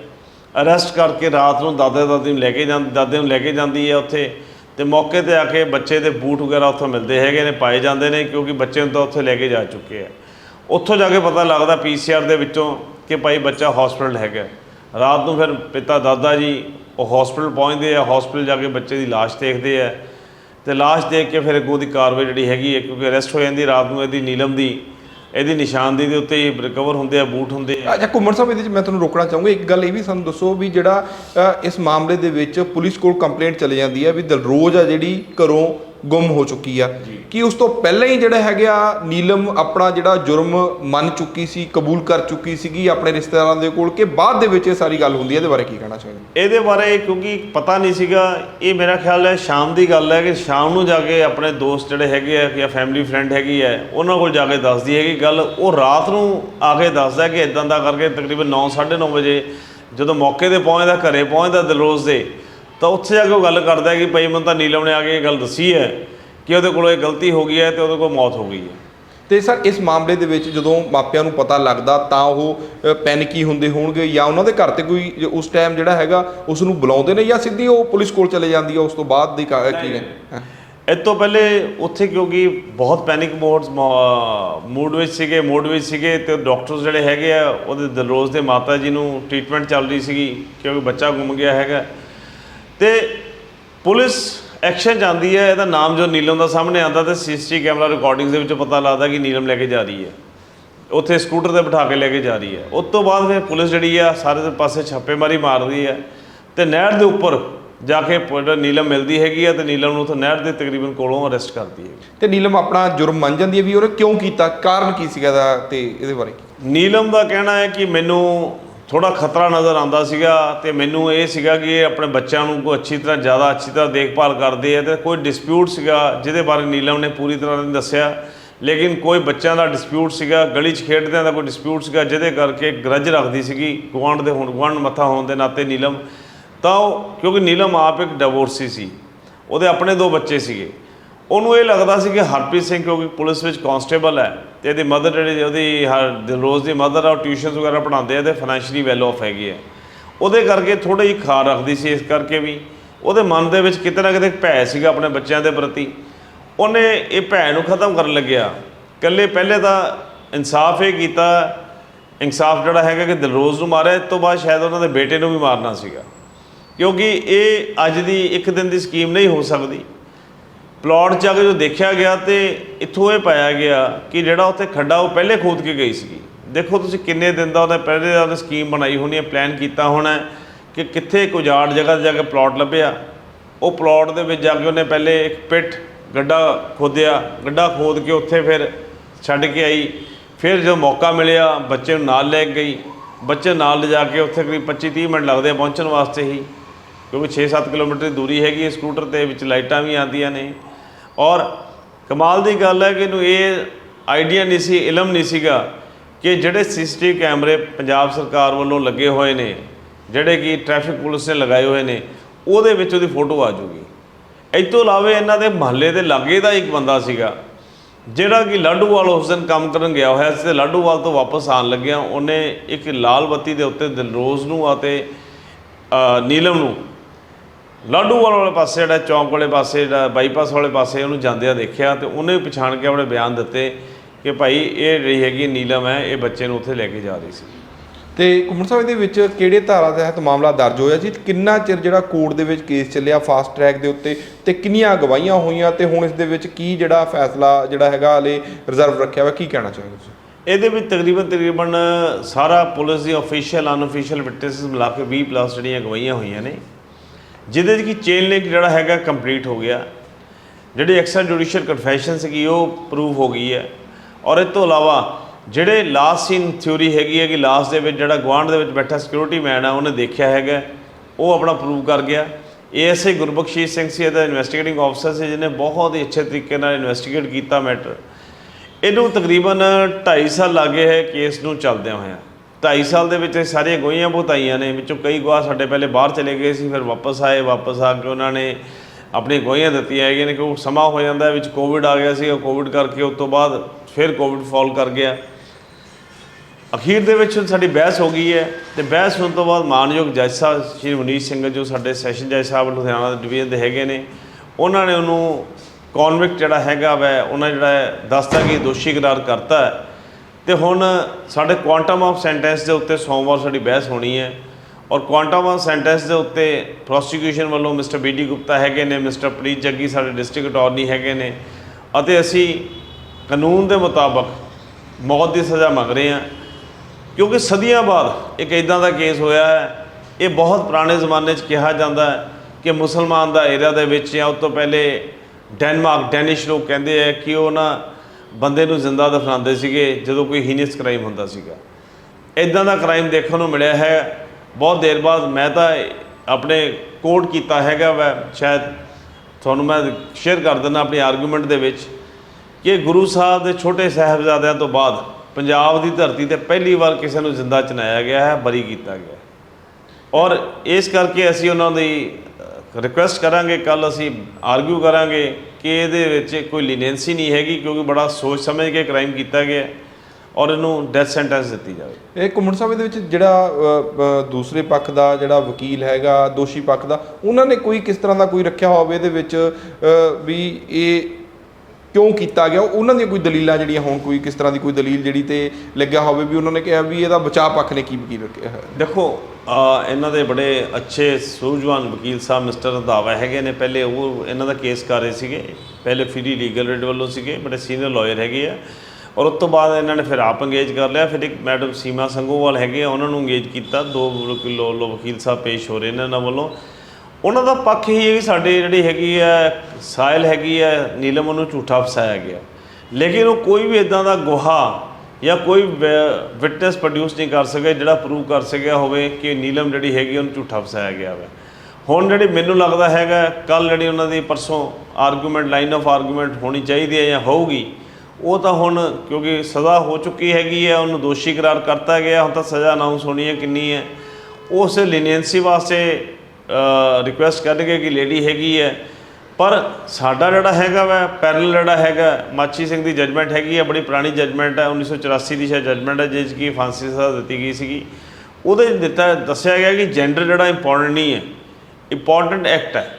ਅਰੈਸਟ ਕਰਕੇ ਰਾਤ ਨੂੰ ਦਾਦਾ ਦਾਦੀ ਨੂੰ ਲੈ ਕੇ ਜਾਂ, ਦਾਦੇ ਨੂੰ ਲੈ ਕੇ ਜਾਂਦੀ ਹੈ ਉੱਥੇ। ਤੇ ਮੌਕੇ ਤੇ ਆ ਕੇ ਬੱਚੇ ਦੇ ਬੂਟ ਵਗੈਰਾ ਉੱਥੋਂ ਮਿਲਦੇ ਹੈਗੇ ਨੇ, ਪਾਏ ਜਾਂਦੇ ਨੇ ਕਿਉਂਕਿ ਬੱਚੇ ਨੂੰ ਤਾਂ ਉੱਥੇ ਲੈ ਕੇ ਜਾ ਚੁੱਕੇ ਆ। ਉੱਥੋਂ ਜਾ ਕੇ ਪਤਾ ਲੱਗਦਾ ਪੀਸੀਆਰ ਦੇ ਵਿੱਚੋਂ ਕਿ ਭਾਈ ਬੱਚਾ ਹਸਪੀਟਲ ਹੈਗਾ। ਰਾਤ ਨੂੰ ਫਿਰ ਪਿਤਾ ਦਾਦਾ ਜੀ ਉਹ ਹਸਪੀਟਲ ਪਹੁੰਚਦੇ ਆ ਹਸਪੀਟਲ ਜਾ ਕੇ ਬੱਚੇ ਦੀ ਲਾਸ਼ ਦੇਖਦੇ ਆ। ਤੇ ਲਾਸ਼ ਦੇਖ ਕੇ ਫਿਰ ਅੱਗੋਂ ਦੀ ਕਾਰਵਾਈ ਜਿਹੜੀ ਹੈਗੀ ਹੈ, ਕਿਉਂਕਿ ਅਰੈਸਟ ਹੋ ਜਾਂਦੀ ਰਾਤ ਨੂੰ ਇਹਦੀ ਨੀਲਮ ਦੀ। ਇਹਦੀ ਨਿਸ਼ਾਨਦੀ ਦੇ ਉੱਤੇ ਰਿਕਵਰ ਹੁੰਦੇ ਆ ਬੂਟ ਹੁੰਦੇ ਆ। ਅੱਛਾ ਘੁੰਮਣ ਸਾਹਿਬ ਇਹਦੇ ਵਿੱਚ ਮੈਂ ਤੁਹਾਨੂੰ ਰੋਕਣਾ ਚਾਹੂੰਗਾ। ਇੱਕ ਗੱਲ ਇਹ ਵੀ ਸਾਨੂੰ ਦੱਸੋ ਵੀ ਜਿਹੜਾ ਅ, ਇਸ ਮਾਮਲੇ ਦੇ ਵਿੱਚ ਪੁਲਿਸ ਕੋਲ ਕੰਪਲੇਂਟ ਚਲੇ ਜਾਂਦੀ ਹੈ ਵੀ ਦਲਰੋਜ਼ ਆ ਜਿਹੜੀ ਘਰੋਂ ਗੁੰਮ ਹੋ ਚੁੱਕੀ ਆ। ਕਿ ਉਸ ਤੋਂ ਪਹਿਲਾਂ ਹੀ ਜਿਹੜਾ ਹੈਗਾ ਨੀਲਮ ਆਪਣਾ ਜਿਹੜਾ ਜੁਰਮ ਮੰਨ ਚੁੱਕੀ ਸੀ ਕਬੂਲ ਕਰ ਚੁੱਕੀ ਸੀਗੀ ਆਪਣੇ ਰਿਸ਼ਤੇਦਾਰਾਂ ਦੇ ਕੋਲ ਕਿ ਬਾਅਦ ਦੇ ਵਿੱਚ ਇਹ ਸਾਰੀ ਗੱਲ ਹੁੰਦੀ ਹੈ ਇਹਦੇ ਬਾਰੇ ਕੀ ਕਹਿਣਾ ਚਾਹੁੰਦੇ ਇਹਦੇ ਬਾਰੇ ਕਿਉਂਕਿ ਪਤਾ ਨਹੀਂ ਸੀਗਾ। ਇਹ ਮੇਰਾ ਖਿਆਲ ਹੈ ਸ਼ਾਮ ਦੀ ਗੱਲ ਹੈ ਕਿ ਸ਼ਾਮ ਨੂੰ ਜਾ ਕੇ ਆਪਣੇ ਦੋਸਤ ਜਿਹੜੇ ਹੈਗੇ ਆ ਜਾਂ ਫੈਮਿਲੀ ਫਰੈਂਡ ਹੈਗੀ ਹੈ ਉਹਨਾਂ ਕੋਲ ਜਾ ਕੇ ਦੱਸਦੀ ਹੈਗੀ ਗੱਲ। ਉਹ ਰਾਤ ਨੂੰ ਆ ਕੇ ਦੱਸਦਾ ਕਿ ਇਦਾਂ ਦਾ ਕਰਕੇ ਤਕਰੀਬਨ 9:30 ਵਜੇ ਜਦੋਂ ਮੌਕੇ ਤੇ ਪਹੁੰਚਦਾ ਘਰੇ ਪਹੁੰਚਦਾ ਦਿਲਰੋਜ਼ ਦੇ ਤਾਂ ਉੱਥੇ ਜਾ ਕੇ ਉਹ ਗੱਲ ਕਰਦਾ ਹੈ ਕਿ ਭਾਈ ਮੈਨੂੰ ਤਾਂ ਨੀਲਮ ਨੇ ਆ ਕੇ ਇਹ ਗੱਲ ਦੱਸੀ ਹੈ ਕਿ ਉਹਦੇ ਕੋਲੋਂ ਇਹ ਗਲਤੀ ਹੋ ਗਈ ਹੈ ਤੇ ਉਹਦੇ ਕੋਲ ਮੌਤ ਹੋ ਗਈ ਹੈ। ਤੇ ਸਰ ਇਸ ਮਾਮਲੇ ਦੇ ਵਿੱਚ ਜਦੋਂ ਮਾਪਿਆਂ ਨੂੰ ਪਤਾ ਲੱਗਦਾ ਤਾਂ ਉਹ ਪੈਨਿਕੀ ਹੁੰਦੇ ਹੋਣਗੇ ਜਾਂ ਉਹਨਾਂ ਦੇ ਘਰ ਤੇ ਕੋਈ ਉਸ ਟਾਈਮ ਜਿਹੜਾ ਹੈਗਾ ਉਸ ਨੂੰ ਬੁਲਾਉਂਦੇ ਨੇ ਜਾਂ ਸਿੱਧੀ ਉਹ ਪੁਲਿਸ ਕੋਲ ਚਲੇ ਜਾਂਦੀ ਹੈ ਉਸ ਤੋਂ ਬਾਅਦ ਦੀ ਕਾ- ਨੇ ਹਾਂ। ਇਹ ਤੋਂ ਪਹਿਲੇ ਉੱਥੇ ਕਿਉਂਕਿ ਬਹੁਤ ਪੈਨਿਕ ਮੋਡ ਮੂਡ ਵਿੱਚ ਸੀਗੇ ਮੂਡ ਵਿੱਚ ਸੀਗੇ ਤੇ ਡਾਕਟਰਸ ਜਿਹੜੇ ਹੈਗੇ ਆ ਉਹਦੇ ਦਿਲਰੋਜ਼ ਦੇ ਮਾਤਾ ਜੀ ਨੂੰ ਟ੍ਰੀਟਮੈਂਟ ਚੱਲ ਰਹੀ ਸੀਗੀ ਕਿਉਂਕਿ ਬੱਚਾ ਗੁੰਮ ਗਿਆ ਹੈਗਾ। ਤੇ ਪੁਲਿਸ ਐਕਸ਼ਨ ਜਾਂਦੀ ਹੈ ਇਹਦਾ ਨਾਮ ਜੋ ਨੀਲਮ ਦਾ ਸਾਹਮਣੇ ਆਉਂਦਾ ਤੇ ਸੀਸੀਟੀ ਕੈਮਰਾ ਰਿਕਾਰਡਿੰਗਸ ਦੇ ਵਿੱਚੋਂ ਪਤਾ ਲੱਗਦਾ ਕਿ ਨੀਲਮ ਲੈ ਕੇ ਜਾ ਰਹੀ ਹੈ। ਉੱਥੇ ਸਕੂਟਰ ਤੇ ਬਿਠਾ ਕੇ ਲੈ ਕੇ ਜਾ ਰਹੀ ਹੈ। ਉਸ ਤੋਂ ਬਾਅਦ ਫਿਰ ਪੁਲਿਸ ਜਿਹੜੀ ਆ ਸਾਰੇ ਪਾਸੇ ਛਾਪੇਮਾਰੀ ਮਾਰਦੀ ਹੈ ਤੇ ਨਹਿਰ ਦੇ ਉੱਪਰ ਜਾ ਕੇ ਪੁਲਿਸ ਨੀਲਮ ਮਿਲਦੀ ਹੈਗੀ ਆ ਤੇ ਨੀਲਮ ਨੂੰ ਉੱਥੇ ਨਹਿਰ ਦੇ ਤਕਰੀਬਨ ਕੋਲੋਂ ਅਰੈਸਟ ਕਰਦੀ ਹੈ। ਤੇ ਨੀਲਮ ਆਪਣਾ ਜੁਰਮ ਮੰਨ ਜਾਂਦੀ ਹੈ ਵੀ ਉਹਨੇ ਕਿਉਂ ਕੀਤਾ? ਕਾਰਨ ਕੀ ਸੀਗਾ ਦਾ ਤੇ ਇਹਦੇ ਬਾਰੇ ਨੀਲਮ ਦਾ ਕਹਿਣਾ ਹੈ ਕਿ ਮੈਨੂੰ ਥੋੜਾ ਖਤਰਾ ਨਜ਼ਰ ਆਉਂਦਾ ਸੀਗਾ ਤੇ ਮੈਨੂੰ ਇਹ ਸੀਗਾ ਕਿ ਇਹ ਆਪਣੇ ਬੱਚਿਆਂ ਨੂੰ ਕੋਈ ਅੱਛੀ ਤਰ੍ਹਾਂ, ਜ਼ਿਆਦਾ ਅੱਛੀ ਤਰ੍ਹਾਂ ਦੇਖਭਾਲ ਕਰਦੇ ਆ ਤੇ ਕੋਈ ਡਿਸਪਿਊਟ ਸੀਗਾ ਜਿਹਦੇ ਬਾਰੇ ਨੀਲਮ ਨੇ ਪੂਰੀ ਤਰ੍ਹਾਂ ਨਹੀਂ ਦੱਸਿਆ। ਲੇਕਿਨ ਕੋਈ ਬੱਚਿਆਂ ਦਾ ਡਿਸਪਿਊਟ ਸੀਗਾ, ਗਲੀ 'ਚ ਖੇਡਦਿਆਂ ਦਾ ਕੋਈ ਡਿਸਪਿਊਟ ਸੀਗਾ, ਜਿਹਦੇ ਕਰਕੇ ਗਰਜ ਰੱਖਦੀ ਸੀਗੀ ਗੁਆਂਢ ਦੇ ਹੁਣ, ਗੁਆਂਢ ਮੱਥਾ ਹੋਣ ਦੇ ਨਾਤੇ ਨੀਲਮ। ਤਾਂ ਉਹ, ਕਿਉਂਕਿ ਨੀਲਮ ਆਪ ਇੱਕ ਡਿਵੋਰਸੀ ਸੀ, ਉਹਦੇ ਆਪਣੇ ਦੋ ਬੱਚੇ ਸੀਗੇ। ਉਹਨੂੰ ਇਹ ਲੱਗਦਾ ਸੀ ਕਿ ਹਰਪ੍ਰੀਤ ਸਿੰਘ ਕਿਉਂਕਿ ਪੁਲਿਸ ਵਿੱਚ ਕਾਂਸਟੇਬਲ ਹੈ ਤੇ ਇਹਦੀ ਮਦਰ ਜਿਹੜੀ ਉਹਦੀ ਹਰ ਦਿਲਰੋਜ਼ ਦੀ ਮਦਰ ਆ, ਉਹ ਟਿਊਸ਼ਨਸ ਵਗੈਰਾ ਪੜ੍ਹਾਉਂਦੇ ਆ ਤੇ ਫਾਈਨੈਂਸ਼ੀਅਲੀ ਵੈਲ ਆਫ ਹੈਗੀ ਹੈ। ਉਹਦੇ ਕਰਕੇ ਥੋੜੀ ਜਿਹੀ ਖਾਰ ਰੱਖਦੀ ਸੀ ਇਸ ਕਰਕੇ ਵੀ। ਉਹਦੇ ਮਨ ਦੇ ਵਿੱਚ ਕਿਤੇ ਨਾ ਕਿਤੇ ਭੈ ਸੀਗਾ ਆਪਣੇ ਬੱਚਿਆਂ ਦੇ ਪ੍ਰਤੀ। ਉਹਨੇ ਇਹ ਭੈ ਨੂੰ ਖਤਮ ਕਰਨ ਲੱਗਿਆ। ਕੱਲੇ ਪਹਿਲੇ ਤਾਂ ਇਨਸਾਫ ਇਹ ਕੀਤਾ, ਇਨਸਾਫ ਜਿਹੜਾ ਹੈਗਾ ਕਿ ਦਿਲਰੋਜ਼ ਨੂੰ ਮਾਰਿਆ, ਇਸ ਤੋਂ ਬਾਅਦ ਸ਼ਾਇਦ ਉਹਨਾਂ ਦੇ ਬੇਟੇ ਨੂੰ ਵੀ ਮਾਰਨਾ ਸੀਗਾ। ਕਿਉਂਕਿ ਇਹ ਅੱਜ ਦੀ ਇੱਕ ਦਿਨ ਦੀ ਸਕੀਮ ਨਹੀਂ ਹੋ ਸਕਦੀ। ਪਲਾਟ 'ਚ ਆ ਕੇ ਜੋ ਦੇਖਿਆ ਗਿਆ ਤੇ ਇੱਥੋਂ ਇਹ ਪਾਇਆ ਗਿਆ ਕਿ ਜਿਹੜਾ ਉੱਥੇ ਖੱਡਾ ਉਹ ਪਹਿਲੇ ਖੋਦ ਕੇ ਗਈ ਸੀਗੀ। ਦੇਖੋ ਤੁਸੀਂ ਕਿੰਨੇ ਦਿਨ ਦਾ ਉਹਨੇ ਪਹਿਲੇ ਦਾ ਉਹਨੇ ਸਕੀਮ ਬਣਾਈ ਹੋਣੀ ਹੈ ਪਲਾਨ ਕੀਤਾ ਹੋਣਾ ਕਿ ਕਿੱਥੇ ਇੱਕ ਉਜਾੜ ਜਗ੍ਹਾ ਤੇ ਜਾ ਕੇ ਪਲਾਟ ਲੱਭਿਆ। ਉਹ ਪਲਾਟ ਦੇ ਵਿੱਚ ਜਾ ਕੇ ਉਹਨੇ ਪਹਿਲੇ ਇੱਕ ਪਿੱਟ ਗੱਡਾ ਖੋਦਿਆ, ਗੱਡਾ ਖੋਦ ਕੇ ਉੱਥੇ ਫਿਰ ਛੱਡ ਕੇ ਆਈ। ਫਿਰ ਜਦੋਂ ਮੌਕਾ ਮਿਲਿਆ, ਬੱਚੇ ਨੂੰ ਨਾਲ ਲੈ ਕੇ ਗਈ। ਬੱਚੇ ਨਾਲ ਲਿਜਾ ਕੇ ਉੱਥੇ ਕਰੀਬ 25 30 ਮਿੰਟ ਲੱਗਦੇ ਆ ਪਹੁੰਚਣ ਵਾਸਤੇ ਹੀ, ਕਿਉਂਕਿ 6-7 ਕਿਲੋਮੀਟਰ ਦੀ ਦੂਰੀ ਹੈਗੀ ਹੈ ਸਕੂਟਰ ਤੇ, ਵਿੱਚ ਲਾਈਟਾਂ ਵੀ ਆਉਂਦੀਆਂ ਨੇ। ਔਰ ਕਮਾਲ ਦੀ ਗੱਲ ਹੈ ਕਿ ਇਹਨੂੰ ਇਹ ਆਈਡੀਆ ਨਹੀਂ ਸੀ, ਇਲਮ ਨਹੀਂ ਸੀਗਾ ਕਿ ਜਿਹੜੇ ਸੀਸੀਟੀਵੀ ਕੈਮਰੇ ਪੰਜਾਬ ਸਰਕਾਰ ਵੱਲੋਂ ਲੱਗੇ ਹੋਏ ਨੇ, ਜਿਹੜੇ ਕਿ ਟ੍ਰੈਫਿਕ ਪੁਲਿਸ ਨੇ ਲਗਾਏ ਹੋਏ ਨੇ, ਉਹਦੇ ਵਿੱਚ ਉਹਦੀ ਫੋਟੋ ਆ ਜੂਗੀ। ਇਹ ਤੋਂ ਇਲਾਵਾ ਇਹਨਾਂ ਦੇ ਮਹੱਲੇ ਦੇ ਲਾਗੇ ਦਾ ਇੱਕ ਬੰਦਾ ਸੀਗਾ, ਜਿਹੜਾ ਕਿ ਲਾਡੂਵਾਲ ਉਸ ਦਿਨ ਕੰਮ ਕਰਨ ਗਿਆ ਹੋਇਆ ਸੀ ਤੇ ਲਾਡੂਵਾਲ ਤੋਂ ਵਾਪਸ ਆਉਣ ਲੱਗਿਆ ਉਹਨੇ ਇੱਕ ਲਾਲ ਬੱਤੀ ਦੇ ਉੱਤੇ ਦਿਲਰੋਜ਼ ਨੂੰ ਅਤੇ ਨੀਲਮ ਨੂੰ ਲਾਡੂਵਾਲ ਵਾਲੇ ਪਾਸੇ ਜਿਹੜਾ ਚੌਂਕ ਵਾਲੇ ਪਾਸੇ ਜਿਹੜਾ ਬਾਈਪਾਸ ਵਾਲੇ ਪਾਸੇ ਉਹਨੂੰ ਜਾਂਦਿਆਂ ਦੇਖਿਆ ਤੇ ਉਹਨੇ ਪਛਾਣ ਕੇ ਆਪਣੇ ਬਿਆਨ ਦਿੱਤੇ ਕਿ ਭਾਈ ਇਹ ਜਿਹੜੀ ਹੈਗੀ ਨੀਲਮ ਹੈ ਇਹ ਬੱਚੇ ਨੂੰ ਉੱਥੇ ਲੈ ਕੇ ਜਾ ਰਹੀ ਸੀ। ਤੇ ਕੁਮਰ ਸਾਹਿਬ ਦੇ ਵਿੱਚ ਕਿਹੜੇ ਧਾਰਾ ਤਹਿਤ ਮਾਮਲਾ ਦਰਜ ਹੋਇਆ ਤੇ ਕਿੰਨਾ ਚਿਰ ਜਿਹੜਾ ਕੋਰਟ ਦੇ ਵਿੱਚ ਕੇਸ ਚੱਲਿਆ ਫਾਸਟ ਟਰੈਕ ਦੇ ਉੱਤੇ ਤੇ ਕਿੰਨੀਆਂ ਗਵਾਹੀਆਂ ਹੋਈਆਂ ਤੇ ਹੁਣ ਇਸ ਦੇ ਵਿੱਚ ਕੀ ਜਿਹੜਾ ਫੈਸਲਾ ਜਿਹੜਾ ਹੈਗਾ ਹਲੇ ਰਿਜ਼ਰਵ ਰੱਖਿਆ ਹੋਇਆ ਕੀ ਕਹਿਣਾ ਚਾਹੋਗੇ ਤੁਸੀਂ? ਇਹਦੇ ਵਿੱਚ ਤਕਰੀਬਨ ਤਕਰੀਬਨ ਸਾਰਾ ਪੁਲਿਸ ਦੀ ਅਫੀਸ਼ੀਅਲ ਅਨਅਫੀਸ਼ੀਅਲ ਵਿਟਨੈਸਸ ਮਿਲਾ ਕੇ 20 ਪਲੱਸ ਜਿਹੜੀਆਂ ਗਵਾਹੀਆਂ ਹੋਈਆਂ ਨੇ। ਜਿਹਦੇ 'ਚ ਕਿ ਚੇਨ ਲਿੰਕ ਜਿਹੜਾ ਹੈਗਾ ਕੰਪਲੀਟ ਹੋ ਗਿਆ। ਜਿਹੜੀ ਐਕਸਟਰਾ ਜੁਡੀਸ਼ੀਅਲ ਕਨਫੈਸ਼ਨ ਸੀਗੀ, ਉਹ ਪ੍ਰੂਵ ਹੋ ਗਈ ਹੈ। ਔਰ ਇਸ ਤੋਂ ਇਲਾਵਾ ਜਿਹੜੇ ਲਾਸਟ ਸੀਨ ਥਿਊਰੀ ਹੈਗੀ ਹੈ ਕਿ ਲਾਸਟ ਦੇ ਵਿੱਚ ਜਿਹੜਾ ਗਵਾਂਢ ਦੇ ਵਿੱਚ ਬੈਠਾ ਸਿਕਿਉਰਿਟੀ ਮੈਨ ਆ, ਉਹਨੇ ਦੇਖਿਆ ਹੈਗਾ, ਉਹ ਆਪਣਾ ਪ੍ਰੂਵ ਕਰ ਗਿਆ। ਏਐਸਆਈ ਗੁਰਬਖਸ਼ੀਸ਼ ਸਿੰਘ ਸੀ, ਇਹਦਾ ਇਨਵੈਸਟੀਗੇਟਿੰਗ ਆਫਸਰ ਸੀ, ਜਿਹਨੇ ਬਹੁਤ ਹੀ ਅੱਛੇ ਤਰੀਕੇ ਨਾਲ ਇਨਵੈਸਟੀਗੇਟ ਕੀਤਾ ਮੈਟਰ ਇਹਨੂੰ ਤਕਰੀਬਨ 2.5 ਸਾਲ ਲੱਗੇ ਹੈ ਕੇਸ ਨੂੰ ਚੱਲਦਿਆਂ ਹੋਇਆਂ। 2.5 ਸਾਲ ਦੇ ਵਿੱਚ ਇਹ ਸਾਰੀਆਂ ਗੋਈਆਂ ਬੁਤਾਈਆਂ ਨੇ, ਵਿੱਚੋਂ ਕਈ ਗਵਾਹ ਸਾਡੇ ਪਹਿਲੇ ਬਾਹਰ ਚਲੇ ਗਏ ਸੀ, ਫਿਰ ਵਾਪਸ ਆਏ, ਵਾਪਸ ਆ ਕੇ ਉਹਨਾਂ ਨੇ ਆਪਣੀ ਗੋਈਆਂ ਦਿੱਤੀਆਂ ਹੈਗੀਆਂ ਨੇ ਕਿ ਉਹ ਸਮਾਂ ਹੋ ਜਾਂਦਾ ਵਿੱਚ ਕੋਵਿਡ ਆ ਗਿਆ ਸੀ ਕੋਵਿਡ ਕਰਕੇ ਉਸ ਤੋਂ ਬਾਅਦ ਫਿਰ ਕੋਵਿਡ ਫਾਲ ਕਰ ਗਿਆ। ਅਖੀਰ ਦੇ ਵਿੱਚ ਸਾਡੀ ਬਹਿਸ ਹੋ ਗਈ ਹੈ ਤੇ ਬਹਿਸ ਹੋਣ ਤੋਂ ਬਾਅਦ ਮਾਨਯੋਗ ਜੱਜ ਸਾਹਿਬ ਸ਼੍ਰੀ ਮਨੀਸ਼ ਸਿੰਘ ਜੋ ਸਾਡੇ ਸੈਸ਼ਨ ਜੱਜ ਸਾਹਿਬ ਲੁਧਿਆਣਾ ਦੇ ਡਿਵੀਜ਼ਨ ਦੇ ਹੈਗੇ ਨੇ, ਉਹਨਾਂ ਨੇ ਉਹਨੂੰ ਕਨਵਿਕਟ ਜਿਹੜਾ ਹੈਗਾ ਵੈ, ਉਹਨਾਂ ਜਿਹੜਾ ਹੈ ਦੱਸਤਾ ਕਿ ਦੋਸ਼ੀ ਕਰਾਰ ਕਰਤਾ ਹੈ। ਤੇ ਹੁਣ ਸਾਡੇ ਕੁਆਂਟਮ ਆਫ ਸੈਂਟੈਂਸ ਦੇ ਉੱਤੇ ਸੋਮਵਾਰ ਸਾਡੀ ਬਹਿਸ ਹੋਣੀ ਹੈ ਔਰ ਕੁਆਂਟਮ ਆਫ ਸੈਂਟੈਂਸ ਦੇ ਉੱਤੇ ਪ੍ਰੋਸੀਕਿਊਸ਼ਨ ਵੱਲੋਂ ਮਿਸਟਰ ਬੀਡੀ ਗੁਪਤਾ ਹੈਗੇ ਨੇ ਮਿਸਟਰ ਪ੍ਰੀਤ ਜੱਗੀ ਸਾਡੇ ਡਿਸਟ੍ਰਿਕਟ ਅਟਾਰਨੀ ਹੈਗੇ ਨੇ ਅਤੇ ਅਸੀਂ ਕਾਨੂੰਨ ਦੇ ਮੁਤਾਬਕ ਮੌਤ ਦੀ ਸਜ਼ਾ ਮੰਗ ਰਹੇ ਹਾਂ ਕਿਉਂਕਿ ਸਦੀਆਂ ਬਾਅਦ ਇੱਕ ਇਦਾਂ ਦਾ ਕੇਸ ਹੋਇਆ ਹੈ, ਇਹ ਬਹੁਤ ਪੁਰਾਣੇ ਜ਼ਮਾਨੇ 'ਚ ਕਿਹਾ ਜਾਂਦਾ ਹੈ ਕਿ ਮੁਸਲਮਾਨ ਦਾ ਏਰੀਆ ਦੇ ਵਿੱਚ ਜਾਂ ਉਸ ਤੋਂ ਪਹਿਲੇ ਡੈਨਮਾਰਕ ਡੈਨਿਸ਼ ਲੋਕ ਕਹਿੰਦੇ ਆ ਕਿ ਉਹ ਨਾ ਬੰਦੇ ਨੂੰ ਜ਼ਿੰਦਾ ਦਫਨਾਉਂਦੇ ਸੀਗੇ ਜਦੋਂ ਕੋਈ ਹੀਨਸ ਕ੍ਰਾਈਮ ਹੁੰਦਾ ਸੀਗਾ। ਇਦਾਂ ਦਾ ਕ੍ਰਾਈਮ ਦੇਖਣ ਨੂੰ ਮਿਲਿਆ ਹੈ। ਬਹੁਤ ਦੇਰ ਬਾਅਦ ਮੈਂ ਤਾਂ ਆਪਣੇ ਕੋਟ ਕੀਤਾ ਹੈਗਾ ਵੈ, ਸ਼ਾਇਦ ਤੁਹਾਨੂੰ ਮੈਂ ਸ਼ੇਅਰ ਕਰ ਦਿੰਦਾ ਆਪਣੀ ਆਰਗੂਮੈਂਟ ਦੇ ਵਿੱਚ ਕਿ ਗੁਰੂ ਸਾਹਿਬ ਦੇ ਛੋਟੇ ਸਾਹਿਬਜ਼ਾਦਿਆਂ ਤੋਂ ਬਾਅਦ ਪੰਜਾਬ ਦੀ ਧਰਤੀ ਤੇ ਪਹਿਲੀ ਵਾਰ ਕਿਸੇ ਨੂੰ ਜ਼ਿੰਦਾ ਚਨਾਇਆ ਗਿਆ ਹੈ, ਬਰੀ ਕੀਤਾ ਗਿਆ ਔਰ ਇਸ ਕਰਕੇ ਅਸੀਂ ਉਹਨਾਂ ਦੀ ਰਿਕੁਐਸਟ ਕਰਾਂਗੇ ਕੱਲ ਅਸੀਂ ਆਰਗੂ ਕਰਾਂਗੇ। ਕਿ ਇਹਦੇ ਵਿੱਚ ਕੋਈ ਲੀਨੈਂਸੀ ਨਹੀਂ ਹੈਗੀ ਕਿਉਂਕਿ ਬੜਾ ਸੋਚ ਸਮਝ ਕੇ ਕ੍ਰਾਈਮ ਕੀਤਾ ਗਿਆ ਔਰ ਇਹਨੂੰ ਡੈਥ ਸੈਂਟੈਂਸ ਦਿੱਤੀ ਜਾਵੇ। ਇਹ ਘੁੰਮਣ ਸਾਹਿਬ ਦੇ ਵਿੱਚ ਜਿਹੜਾ ਦੂਸਰੇ ਪੱਖ ਦਾ ਜਿਹੜਾ ਵਕੀਲ ਹੈਗਾ, ਦੋਸ਼ੀ ਪੱਖ ਦਾ, ਉਹਨਾਂ ਨੇ ਕੋਈ ਕਿਸ ਤਰ੍ਹਾਂ ਦਾ ਕੋਈ ਰੱਖਿਆ ਹੋਵੇ ਇਹਦੇ ਵਿੱਚ ਵੀ ਇਹ ਕਿਉਂ ਕੀਤਾ ਗਿਆ? ਉਹਨਾਂ ਦੀਆਂ ਕੋਈ ਦਲੀਲਾਂ ਜਿਹੜੀਆਂ ਹੋਣ, ਕੋਈ ਕਿਸ ਤਰ੍ਹਾਂ ਦੀ ਕੋਈ ਦਲੀਲ ਜਿਹੜੀ ਤੇ ਲੱਗਿਆ ਹੋਵੇ ਵੀ ਉਹਨਾਂ ਨੇ ਕਿਹਾ ਵੀ ਇਹਦਾ ਬਚਾਅ ਪੱਖ ਨੇ ਕੀ ਵਕੀਲ ਰੱਖਿਆ ਹੈ ਦੇਖੋ ਇਹਨਾਂ ਦੇ ਬੜੇ ਅੱਛੇ ਸੂਝਵਾਨ ਵਕੀਲ ਸਾਹਿਬ ਮਿਸਟਰ ਰੰਧਾਵਾ ਹੈਗੇ ਨੇ। ਪਹਿਲੇ ਉਹ ਇਹਨਾਂ ਦਾ ਕੇਸ ਕਰ ਰਹੇ ਸੀਗੇ। ਪਹਿਲੇ ਫਰੀ ਲੀਗਲ ਰੇਡ ਵੱਲੋਂ ਸੀਗੇ, ਬੜੇ ਸੀਨੀਅਰ ਲਾਇਰ ਹੈਗੇ ਆ। ਔਰ ਉਸ ਤੋਂ ਬਾਅਦ ਇਹਨਾਂ ਨੇ ਫਿਰ ਆਪ ਅੰਗੇਜ ਕਰ ਲਿਆ। ਫਿਰ ਇੱਕ ਮੈਡਮ ਸੀਮਾ ਸੰਗੋਵਾਲ ਹੈਗੇ ਆ, ਉਹਨਾਂ ਨੂੰ ਅੰਗੇਜ ਕੀਤਾ। ਦੋ ਕਿਲੋ ਲੋ ਵਕੀਲ ਸਾਹਿਬ ਪੇਸ਼ ਹੋ ਰਹੇ ਨੇ ਇਹਨਾਂ ਵੱਲੋਂ। ਉਹਨਾਂ ਦਾ ਪੱਖ ਹੀ ਹੈ ਕਿ ਸਾਡੇ ਜਿਹੜੀ ਹੈਗੀ ਹੈ, ਸਾਇਲ ਹੈਗੀ ਹੈ, ਨੀਲਮ ਉਹਨੂੰ ਝੂਠਾ ਫਸਾਇਆ ਗਿਆ। ਲੇਕਿਨ ਉਹ ਕੋਈ ਵੀ ਇਦਾਂ ਦਾ ਗਵਾਹ ਜਾਂ ਕੋਈ ਵਿਟਨੈਸ ਪ੍ਰੋਡਿਊਸ ਨਹੀਂ ਕਰ ਸਕੇ ਜਿਹੜਾ ਪ੍ਰੂਵ ਕਰ ਸਕਿਆ ਹੋਵੇ ਕਿ ਨੀਲਮ ਜਿਹੜੀ ਹੈਗੀ ਉਹਨੂੰ ਝੂਠਾ ਫਸਾਇਆ ਗਿਆ ਹੈ ਹੁਣ ਜਿਹੜੀ ਮੈਨੂੰ ਲੱਗਦਾ ਹੈਗਾ ਕੱਲ ਜਿਹੜੀ ਉਹਨਾਂ ਦੀ ਪਰਸੋਂ ਆਰਗੂਮੈਂਟ ਲਾਈਨ ਆਫ ਆਰਗੂਮੈਂਟ ਹੋਣੀ ਚਾਹੀਦੀ ਹੈ ਜਾਂ ਹੋਊਗੀ, ਉਹ ਤਾਂ ਹੁਣ ਕਿਉਂਕਿ ਸਜ਼ਾ ਹੋ ਚੁੱਕੀ ਹੈਗੀ ਹੈ, ਉਹਨੂੰ ਦੋਸ਼ੀ ਕਰਾਰ ਕਰਤਾ ਗਿਆ, ਹੁਣ ਤਾਂ ਸਜ਼ਾ ਅਨਾਉਂਸ ਹੋਣੀ ਹੈ ਕਿੰਨੀ ਹੈ। ਉਸ ਲੀਨੀਅੰਸੀ ਵਾਸਤੇ ਰਿਕੁਐਸਟ ਕਰਨਗੇ ਕਿ ਲੇਡੀ ਹੈਗੀ ਹੈ। ਪਰ ਸਾਡਾ ਜਿਹੜਾ ਹੈਗਾ ਵਾ ਪੈਰਲ ਜਿਹੜਾ ਹੈਗਾ, ਮਾਚੀ ਸਿੰਘ ਦੀ ਜਜਮੈਂਟ ਹੈਗੀ ਹੈ, ਬੜੀ ਪੁਰਾਣੀ ਜਜਮੈਂਟ ਹੈ 1984 ਦੀ ਸ਼ਾਇਦ ਜਜਮੈਂਟ ਹੈ ਜਿਸ ਕੀ ਫਾਂਸੀ ਦੀ ਸਜ਼ਾ ਦਿੱਤੀ ਗਈ ਸੀਗੀ। ਉਹਦੇ 'ਚ ਦਿੱਤਾ, ਦੱਸਿਆ ਗਿਆ ਕਿ ਜੈਂਡਰ ਜਿਹੜਾ ਇੰਪੋਰਟੈਂਟ ਨਹੀਂ ਹੈ। ਇੰਪੋਰਟੈਂਟ ਐਕਟ ਹੈ।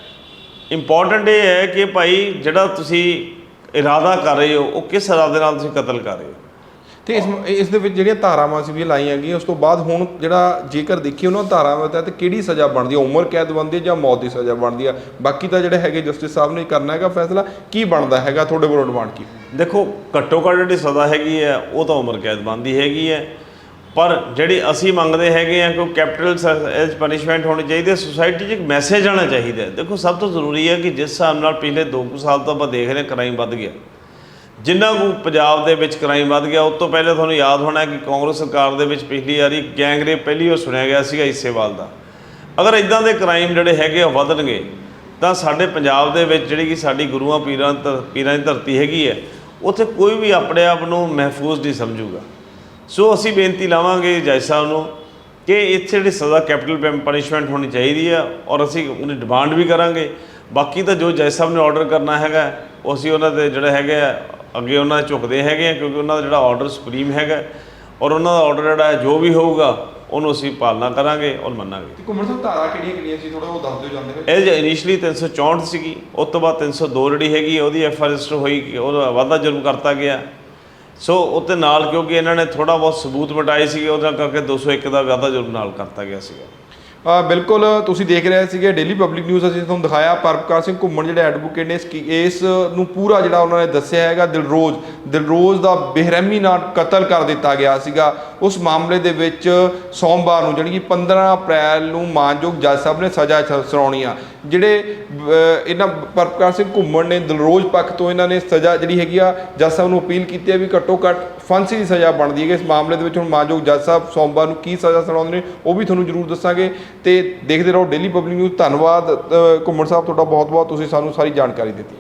ਇੰਪੋਰਟੈਂਟ ਇਹ ਹੈ ਕਿ ਭਾਈ ਜਿਹੜਾ ਤੁਸੀਂ ਇਰਾਦਾ ਕਰ ਰਹੇ ਹੋ, ਉਹ ਕਿਸ ਇਰਾਦੇ ਨਾਲ ਤੁਸੀਂ ਕਤਲ ਕਰ ਰਹੇ ਹੋ? ਤੇ ਇਸ ਇਸ ਦੇ ਵਿੱਚ ਜਿਹੜੀਆਂ ਧਾਰਾਵਾਂ ਸੀ ਵੀ ਲਾਈਆਂ ਗਈਆਂ, ਉਸ ਤੋਂ ਬਾਅਦ ਹੁਣ ਜਿਹੜਾ ਜੇਕਰ ਦੇਖੀਏ ਉਹਨਾਂ ਧਾਰਾਵਾਂ ਤਹਿਤ ਕਿਹੜੀ ਸਜ਼ਾ ਬਣਦੀ ਹੈ ਉਮਰ ਕੈਦ ਬਣਦੀ ਹੈ ਜਾਂ ਮੌਤ ਦੀ ਸਜ਼ਾ ਬਣਦੀ ਹੈ ਬਾਕੀ ਤਾਂ ਜਿਹੜੇ ਹੈਗੇ ਜਸਟਿਸ ਸਾਹਿਬ ਨੇ ਕਰਨਾ ਹੈਗਾ ਫੈਸਲਾ, ਕੀ ਬਣਦਾ ਹੈਗਾ ਤੁਹਾਡੇ ਵੱਲੋਂ ਡਿਮਾਂਡ ਕੀ? ਦੇਖੋ, ਘੱਟੋ ਘੱਟ ਜਿਹੜੀ ਸਜ਼ਾ ਹੈਗੀ ਹੈ ਉਹ ਤਾਂ ਉਮਰ ਕੈਦ ਬਣਦੀ ਹੈਗੀ ਹੈ ਪਰ ਜਿਹੜੀ ਅਸੀਂ ਮੰਗਦੇ ਹੈਗੇ ਆ ਕਿ ਕੈਪੀਟਲ ਐਜ ਪਨਿਸ਼ਮੈਂਟ ਹੋਣੀ ਚਾਹੀਦੀ ਹੈ ਸੋਸਾਇਟੀ 'ਚ ਇੱਕ ਮੈਸੇਜ ਆਉਣਾ ਚਾਹੀਦਾ ਦੇਖੋ, ਸਭ ਤੋਂ ਜ਼ਰੂਰੀ ਹੈ ਕਿ ਜਿਸ ਹਿਸਾਬ ਨਾਲ ਪਿਛਲੇ 2 ਸਾਲ ਤੋਂ ਆਪਾਂ ਦੇਖ ਰਹੇ ਕ੍ਰਾਈਮ ਵੱਧ ਗਿਆ। ਜਿੰਨਾ ਨੂੰ ਪੰਜਾਬ ਦੇ ਵਿੱਚ ਕ੍ਰਾਈਮ ਵੱਧ ਗਿਆ, ਉਸ ਤੋਂ ਪਹਿਲੇ ਤੁਹਾਨੂੰ ਯਾਦ ਹੋਣਾ ਕਿ ਕਾਂਗਰਸ ਸਰਕਾਰ ਦੇ ਵਿੱਚ ਪਿਛਲੀ ਵਾਰੀ ਗੈਂਗਰੇਪ ਪਹਿਲੀ ਵਾਰ ਸੁਣਿਆ ਗਿਆ ਸੀਗਾ ਇਸੇਵਾਲ ਦਾ। ਅਗਰ ਇਦਾਂ ਦੇ ਕ੍ਰਾਈਮ ਜਿਹੜੇ ਹੈਗੇ ਆ ਵਧਣਗੇ, ਤਾਂ ਸਾਡੇ ਪੰਜਾਬ ਦੇ ਵਿੱਚ ਜਿਹੜੀ ਕਿ ਸਾਡੀ ਗੁਰੂਆਂ ਪੀਰਾਂ ਧਰ- ਪੀਰਾਂ ਦੀ ਧਰਤੀ ਹੈਗੀ ਹੈ, ਉੱਥੇ ਕੋਈ ਵੀ ਆਪਣੇ ਆਪ ਨੂੰ ਮਹਿਫੂਜ਼ ਨਹੀਂ ਸਮਝੂਗਾ। ਸੋ ਅਸੀਂ ਬੇਨਤੀ ਲਾਵਾਂਗੇ ਜੈ ਸਾਹਿਬ ਨੂੰ ਕਿ ਇੱਥੇ ਜਿਹੜੀ ਸਜ਼ਾ ਕੈਪੀਟਲ ਪਨਿਸ਼ਮੈਂਟ ਹੋਣੀ ਚਾਹੀਦੀ ਹੈ ਔਰ ਅਸੀਂ ਉਹਦੀ ਡਿਮਾਂਡ ਵੀ ਕਰਾਂਗੇ। ਬਾਕੀ ਤਾਂ ਜੋ ਜੈ ਸਾਹਿਬ ਨੇ ਆਰਡਰ ਕਰਨਾ ਹੈਗਾ, ਉਹ ਅਸੀਂ ਉਹਨਾਂ ਦੇ ਜਿਹੜੇ ਹੈਗੇ ਆ ਅੱਗੇ ਉਹਨਾਂ ਦੇ ਝੁਕਦੇ ਹੈਗੇ ਆ ਕਿਉਂਕਿ ਉਹਨਾਂ ਦਾ ਜਿਹੜਾ ਆਰਡਰ ਸੁਪਰੀਮ ਹੈਗਾ ਔਰ ਉਹਨਾਂ ਦਾ ਆਰਡਰ ਜਿਹੜਾ ਹੈ ਜੋ ਵੀ ਹੋਊਗਾ ਉਹਨੂੰ ਅਸੀਂ ਪਾਲਣਾ ਕਰਾਂਗੇ ਔਰ ਮੰਨਾਂਗੇ। ਤੇ ਘੁੰਮਣ ਸਾਹਿਬ ਧਾਰਾ ਕਿਹੜੀਆਂ ਕਿਹੜੀਆਂ ਸੀ? ਥੋੜਾ ਉਹ ਦੱਸ ਦਿਓ ਜਾਂਦੇ ਹੋਏ। ਇਹ ਜੇ ਇਨੀਸ਼ੀਅਲੀ 364 ਸੀਗੀ ਉਸ ਤੋਂ ਬਾਅਦ 302 ਜਿਹੜੀ ਹੈਗੀ ਉਹਦੀ ਐਫ ਰਜਿਸਟਰ ਹੋਈ ਉਹਦਾ ਵਾਧਾ ਜੁਰਮ ਕਰਤਾ ਗਿਆ। ਸੋ ਉਹਦੇ ਨਾਲ ਕਿਉਂਕਿ ਇਹਨਾਂ ਨੇ ਥੋੜਾ ਬਹੁਤ ਸਬੂਤ ਮਟਾਏ ਸੀਗੇ ਉਹਦਾ ਕਰਕੇ 201 ਦਾ ਵਾਧਾ ਜੁਰਮ ਨਾਲ ਕਰਤਾ ਗਿਆ ਸੀਗਾ। ਬਿਲਕੁਲ ਤੁਸੀਂ ਦੇਖ ਰਹੇ ਸੀਗੇ ਡੇਲੀ ਪਬਲਿਕ ਨਿਊਜ਼ ਅਸੀਂ ਤੁਹਾਨੂੰ ਦਿਖਾਇਆ ਪਰਪਕਾਰ ਸਿੰਘ ਘੁੰਮਣ ਜਿਹੜੇ ਐਡਵੋਕੇਟ ਨੇ ਇਸ ਨੂੰ ਪੂਰਾ ਜਿਹੜਾ ਉਹਨਾਂ ਨੇ ਦੱਸਿਆ ਹੈਗਾ, ਦਿਲਰੋਜ਼ ਦਿਲਰੋਜ਼ ਦਾ ਬੇਰਹਿਮੀ ਨਾਲ ਕਤਲ ਕਰ ਦਿੱਤਾ ਗਿਆ ਸੀਗਾ। ਉਸ ਮਾਮਲੇ ਦੇ ਵਿੱਚ ਸੋਮਵਾਰ ਨੂੰ ਜਿਹੜੀ ਕਿ 15 ਅਪ੍ਰੈਲ ਨੂੰ ਮਾਨਯੋਗ ਜੱਜ ਸਾਹਿਬ ਨੇ ਸਜ਼ਾ ਸੁਣਾਉਣੀ ਆ। ਜਿਹੜੇ ਇਹਨਾਂ ਪਰਪਕਾਰ ਸਿੰਘ ਘੁੰਮਣ ਨੇ, ਦਲਰੋਜ਼ ਪੱਖ ਤੋਂ ਇਹਨਾਂ ਨੇ ਸਜ਼ਾ ਜਿਹੜੀ ਹੈਗੀ ਆ, ਜੱਜ ਸਾਹਿਬ ਨੂੰ ਅਪੀਲ ਕੀਤੀ ਹੈ ਵੀ ਘੱਟੋ ਘੱਟ ਫਾਂਸੀ ਦੀ ਸਜ਼ਾ ਬਣਦੀ ਹੈ ਇਸ ਮਾਮਲੇ ਦੇ ਵਿੱਚ ਹੁਣ ਮਾਨਯੋਗ ਜੱਜ ਸਾਹਿਬ ਸੋਮਵਾਰ ਨੂੰ ਕੀ ਸਜ਼ਾ ਸੁਣਾਉਂਦੇ ਨੇ, ਉਹ ਵੀ ਤੁਹਾਨੂੰ ਜ਼ਰੂਰ ਦੱਸਾਂਗੇ। ਤੇ ਦੇਖਦੇ ਰਹੋ ਡੇਲੀ ਪਬਲਿਕ ਨਿਊਜ਼ ਧੰਨਵਾਦ। ਘੁੰਮਣ ਸਾਹਿਬ, ਤੁਹਾਡਾ ਬਹੁਤ ਬਹੁਤ ਤੁਸੀਂ ਸਾਨੂੰ ਸਾਰੀ ਜਾਣਕਾਰੀ ਦਿੱਤੀ।